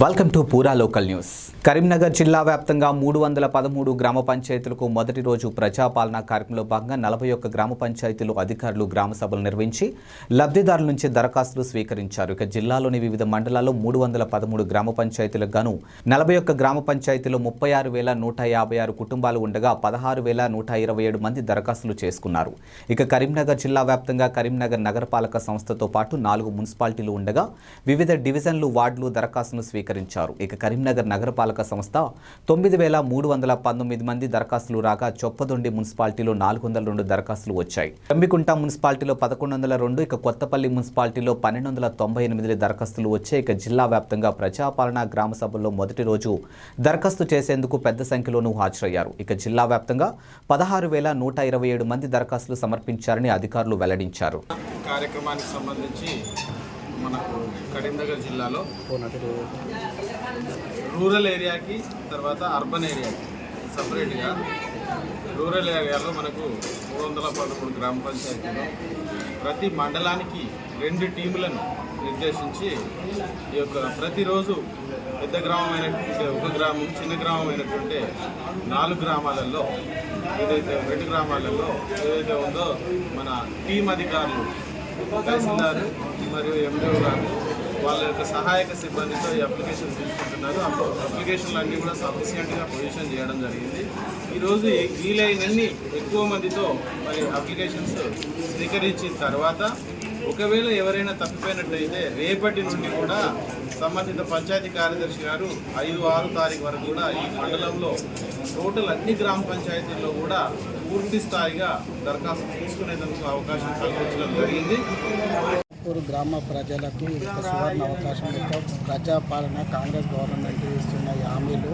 Welcome to Pura local news. Karimnagar జిల్లా వ్యాప్తంగా మూడు వందల పదమూడు గ్రామ పంచాయతీలకు మొదటి రోజు ప్రజాపాలన కార్యక్రమంలో భాగంగా నలభై ఒక్క గ్రామ పంచాయతీలు అధికారులు గ్రామ సభలు నిర్వహించి లబ్ధిదారుల నుంచి దరఖాస్తులు స్వీకరించారు. ఇక జిల్లాలోని వివిధ మండలాల్లో మూడు వందల పదమూడు గ్రామ పంచాయతీలకు గాను నలభై ఒక్క గ్రామ పంచాయతీలో ముప్పై ఆరు వేల నూట యాభై ఆరు కుటుంబాలు ఉండగా పదహారు వేల నూట ఇరవై ఏడు మంది దరఖాస్తులు చేసుకున్నారు. ఇక కరీంనగర్ జిల్లా వ్యాప్తంగా కరీంనగర్ నగరపాలక సంస్థతో పాటు నాలుగు మున్సిపాలిటీలు ఉండగా వివిధ డివిజన్లు వార్డులు దరఖాస్తును స్వీకరించారు ఇక కరీంనగర్ నగరపాలక సంస్థ తొమ్మిది వేల మూడు వందల పంతొమ్మిది మంది దరఖాస్తులు రాగా చొప్పదొండి మున్సిపాలిటీలో నాలుగు వందల రెండు దరఖాస్తులు వచ్చాయి. కంబికుంట మున్సిపాలిటీలో పదకొండు వందల రెండు ఇక కొత్తపల్లి మున్సిపాలిటీలో పన్నెండు వందల తొంభై ఎనిమిది దరఖాస్తులు వచ్చాయి ఇక జిల్లా వ్యాప్తంగా ప్రజాపాలన గ్రామ సభల్లో మొదటి రోజు దరఖాస్తు చేసేందుకు పెద్ద సంఖ్యలోనూ హాజరయ్యారు. ఇక జిల్లా వ్యాప్తంగా పదహారు వేల నూట ఇరవై ఏడు మంది దరఖాస్తులు సమర్పించారని అధికారులు వెల్లడించారు. కార్యక్రమానికి సంబంధించి కరీంనగర్ జిల్లాలో రూరల్ ఏరియాకి తర్వాత అర్బన్ ఏరియాకి సపరేట్గా రూరల్ ఏరియాలో మనకు మూడు వందల పదమూడు గ్రామ పంచాయతీలో. ప్రతి మండలానికి రెండు టీములను నిర్దేశించి ఈ యొక్క ప్రతిరోజు పెద్ద గ్రామం అయినటువంటి ఒక గ్రామం చిన్న గ్రామం అయినటువంటి నాలుగు గ్రామాలలో ఏదైతే రెండు గ్రామాలలో ఏదైతే ఉందో మన టీం అధికారులు తహసీల్దార్ మరియు ఎండిఓ గారు వాళ్ళ యొక్క సహాయక సిబ్బందితో ఈ అప్లికేషన్ తీసుకుంటున్నారు. అప్లికేషన్లు అన్నీ కూడా సఫిషియెంట్గా పొజిషన్ చేయడం జరిగింది. ఈరోజు వీలైనన్ని ఎక్కువ మందితో మరి అప్లికేషన్స్ స్వీకరించిన తర్వాత ఒకవేళ ఎవరైనా తప్పిపోయినట్లయితే రేపటి నుండి కూడా సంబంధిత పంచాయతీ కార్యదర్శి గారు ఐదు ఆరు తారీఖు వరకు కూడా ఈ మండలంలో టోటల్ అన్ని గ్రామ పంచాయతీల్లో కూడా పూర్తి స్థాయిగా దరఖాస్తు తీసుకునేందుకు అవకాశం కల్పించడం జరిగింది. ఊరు గ్రామ ప్రజలకు ఒక సువర్ణ అవకాశం యొక్క ప్రజాపాలన కాంగ్రెస్ గవర్నమెంట్ ఇస్తున్న ఈ హామీలు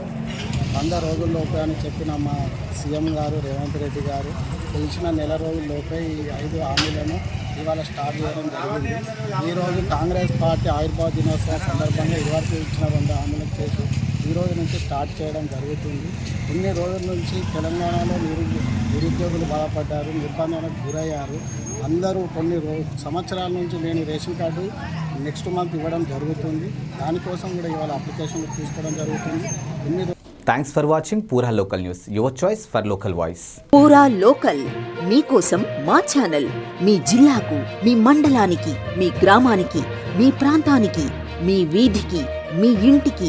వంద రోజుల్లోపే అని చెప్పిన మా సీఎం గారు రేవంత్ రెడ్డి గారు పిలిచిన నెల రోజుల్లోపే ఈ ఐదు హామీలను ఇవాళ స్టార్ట్ చేయడం జరిగింది. ఈరోజు కాంగ్రెస్ పార్టీ ఆవిర్భావ దినోత్సవం సందర్భంగా ఇదివరకు ఇచ్చిన రెండు హామీలకు చేసి ఈ రోజు నుంచి స్టార్ట్ చేయడం జరుగుతుంది. ఇన్ని రోజుల నుంచి తెలంగాణలో నిరుద్యో నిరుద్యోగులు బాధపడ్డారు నిర్బంధాలకు గురయ్యారు. అందరూ కొన్ని రో సంవత్సరాల నుంచి లేని రేషన్ కార్డు నెక్స్ట్ మంత్ ఇవ్వడం జరుగుతుంది. దానికోసం కూడా ఇవాళ అప్లికేషన్లు తీసుకోవడం జరుగుతుంది. ఇన్ని thanks for watching Pura local news your choice for local voice Pura local మీకోసం మా ఛానల్ మీ జిల్లాకు మీ మండలానికి మీ గ్రామానికి మీ ప్రాంతానికి మీ వీధికి మీ ఇంటికి